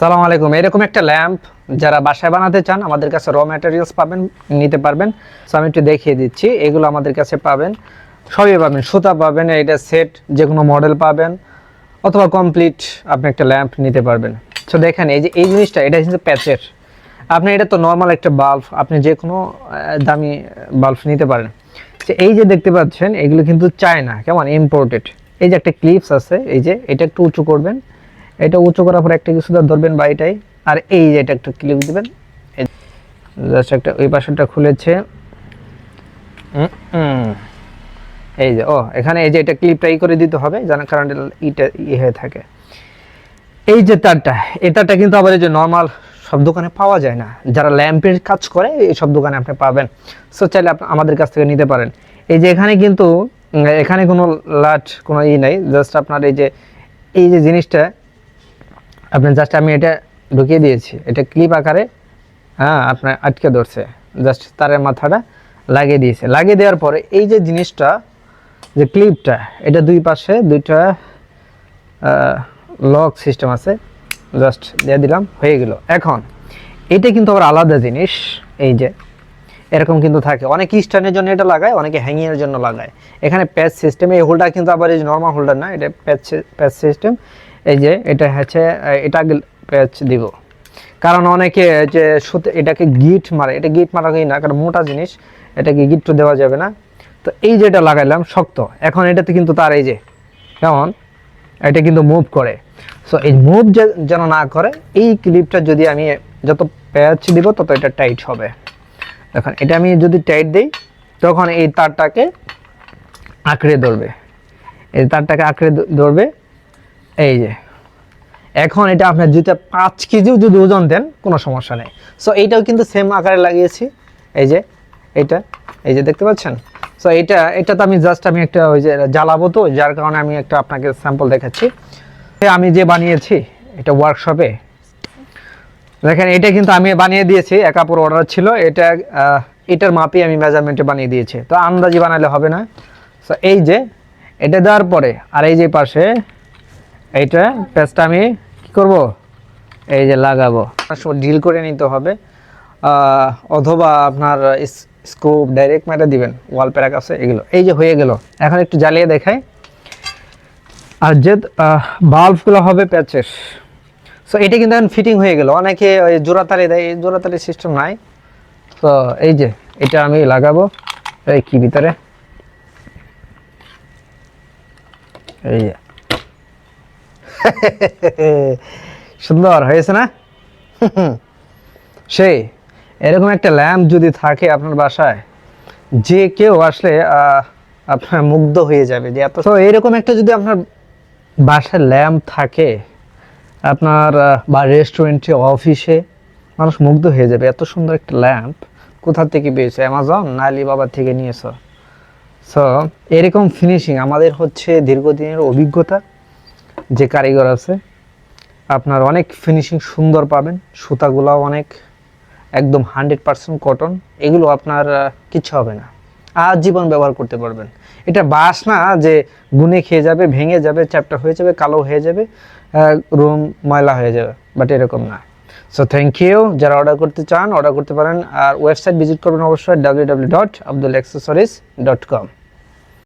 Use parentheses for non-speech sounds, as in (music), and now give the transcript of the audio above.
সালাম আলাইকুম। এরকম একটা ল্যাম্প যারা বাসায় বানাতে চান, আমাদের কাছে র ম্যাটেরিয়ালস পাবেন, নিতে পারবেন। সো আমি একটু দেখিয়ে দিচ্ছি। এগুলো আমাদের কাছে পাবেন। সবই পাবেন। সুতা পাবেন, এটা সেট যে কোনো মডেল পাবেন, অথবা কমপ্লিট আপনি একটা ল্যাম্প নিতে পারবেন। সো দেখেন, এই যে, এই জিনিসটা, এটা কিন্তু প্যাচের। আপনি, এটা তো নর্মাল একটা বাল্ব আপনি যে কোনো দামি বাল্ব নিতে পারেন। এই যে দেখতে পাচ্ছেন, এগুলো কিন্তু চায়না কেমন? ইম্পোর্টেড এই যে একটা ক্লিপস আছে, এই যে, এটা একটু উঁচু করবেন। এটা উঁচু করার পর একটা কিছু ধরবেন বা এটাই আর এই যে এটা একটা ক্লিপ দিবেন। জাস্ট একটা ওই পাশেরটা খুলেছে। এই যে, ও, এখানে এই যে এটা ক্লিপটা ই করে দিতে হবে যেন কারণ ইটা ই হয়ে থাকে। এই যে তারটা, এই তারটা কিন্তু আবার এই যে নর্মাল সব দোকানে পাওয়া যায় না। যারা ল্যাম্পের কাজ করে, এই সব দোকানে আপনি পাবেন। সো চাইলে আপনি আমাদের কাছ থেকে নিতে পারেন। এই যে এখানে কিন্তু এখানে কোনো লাট, কোনো ই নাই। জাস্ট আপনার এই যে এই যে জিনিসটা আপনি জাস্ট আমি এটা ঢুকিয়ে দিয়েছি। এটা ক্লিপ আকারে হ্যাঁ আপনার আটকে ধরছে। জাস্ট তারের মাথাটা লাগিয়ে দিয়েছে। লাগিয়ে দেওয়ার পরে এই যে জিনিসটা, যে ক্লিপটা এটা দুই পাশে দুইটা লক সিস্টেম আছে। জাস্ট দিয়ে দিলাম, হয়ে গেল। এখন, এটা কিন্তু আবার আলাদা জিনিস, এই যে। এরকম কিন্তু থাকে। অনেকে স্ট্যান্ডের জন্য এটা লাগায়, অনেকে হ্যাঙ্গিংয়ের জন্য লাগায়। এখানে প্যাচ সিস্টেম এই হোল্ডার কিন্তু আবার এই নর্মাল হোল্ডার না, এটা প্যাচ প্যাচ সিস্টেম এই যে এটা হচ্ছে এটা প্যাচ দিব। কারণ অনেকে যে সুতে, এটাকে গিট মারে। এটা গিট মারা না, কারণ মোটা জিনিস, এটাকে গিট তো দেওয়া যাবে না। তো এই যে এটা লাগাইলাম, শক্ত। এখন এটাতে কিন্তু তার এই যে, কেমন? এটা কিন্তু মুভ করে। সো এই মুভ যেন না করে, এই ক্লিপটা যদি আমি যত প্যাচ দিব, তত এটা টাইট হবে। দেখুন, এটা আমি যদি টাইট দিই, তখন এই তারটাকে আঁকড়ে ধরবে। এই তারটাকে আঁকড়ে ধরবে। এই যে, এখন এটা আপনার যদি পাঁচ কেজিও যদি ওজন দেন, কোনো সমস্যা নেই। সো এইটাও কিন্তু সেম আকারে লাগিয়েছি। এই যে, এটা, এই যে দেখতে পাচ্ছেন? সো এটা এটা তো আমি জাস্ট আমি একটা ওই যে জ্বালাবো তো, যার কারণে আমি একটা আপনাকে স্যাম্পল দেখাচ্ছি। আমি যে বানিয়েছি, এটা ওয়ার্কশপে দেখেন, এটা কিন্তু আমি বানিয়ে দিয়েছি, এক অর্ডার ছিল। এটা এটার মাপে আমি মেজারমেন্টে বানিয়ে দিয়েছি। তো আন্দাজি বানালে হবে না। সো এই যে, এটা দেওয়ার পরে, আর এই যে পাশে এইটা পেস্টটা আমি কি করব? এই যে লাগাবো। সময় ডিল করে নিতে হবে। অথবা আপনার স্কোপ ডাইরেক্ট ম্যাটে দিবেন ওয়াল প্যারাক আছে, এগুলো। এই যে হয়ে গেল। এখন একটু জ্বালিয়ে দেখাই। আর যে বাল্বগুলো হবে প্যাচের সো এটা কিন্তু এখন ফিটিং হয়ে গেল। অনেকে ওই জোড়াতালি দেয়, এই জোড়াতালি সিস্টেম নাই। তো এই যে, এটা আমি লাগাবো। এই কি ভিতরে? এই যে। (laughs) সুন্দর, হয়েছে না? সেই, এরকম একটা ল্যাম্প যদি থাকে আপনার বাসায়, যে কেউ আসলে আপনার মুগ্ধ হয়ে যাবে যে এত তো এরকম একটা যদি আপনার বাসায় ল্যাম্প থাকে, আপনার বা রেস্টুরেন্টে অফিসে মানুষ মুগ্ধ হয়ে যাবে। এত সুন্দর একটা ল্যাম্প, কোথা থেকে পেয়েছে? অ্যামাজন না আলিবাবা থেকে নিয়েছো? সো এরকম ফিনিশিং আমাদের হচ্ছে দীর্ঘদিনের অভিজ্ঞতা। যে কারিগর আছে, আপনার অনেক ফিনিশিং সুন্দর পাবেন, সুতাগুলাও অনেক, একদম হান্ড্রেড পার্সেন্ট কটন এগুলো আপনার কিচ্ছু হবে না। আজীবন ব্যবহার করতে পারবেন। এটা বাস না যে গুনে খেয়ে যাবে, ভেঙে যাবে চ্যাপ্টার হয়ে যাবে, কালো হয়ে যাবে রুম ময়লা হয়ে যাবে বাট এরকম না। সো থ্যাংক ইউ যারা অর্ডার করতে চান অর্ডার করতে পারেন, আর ওয়েবসাইট ভিজিট করবেন অবশ্যই W W dot Abdul accessories dot com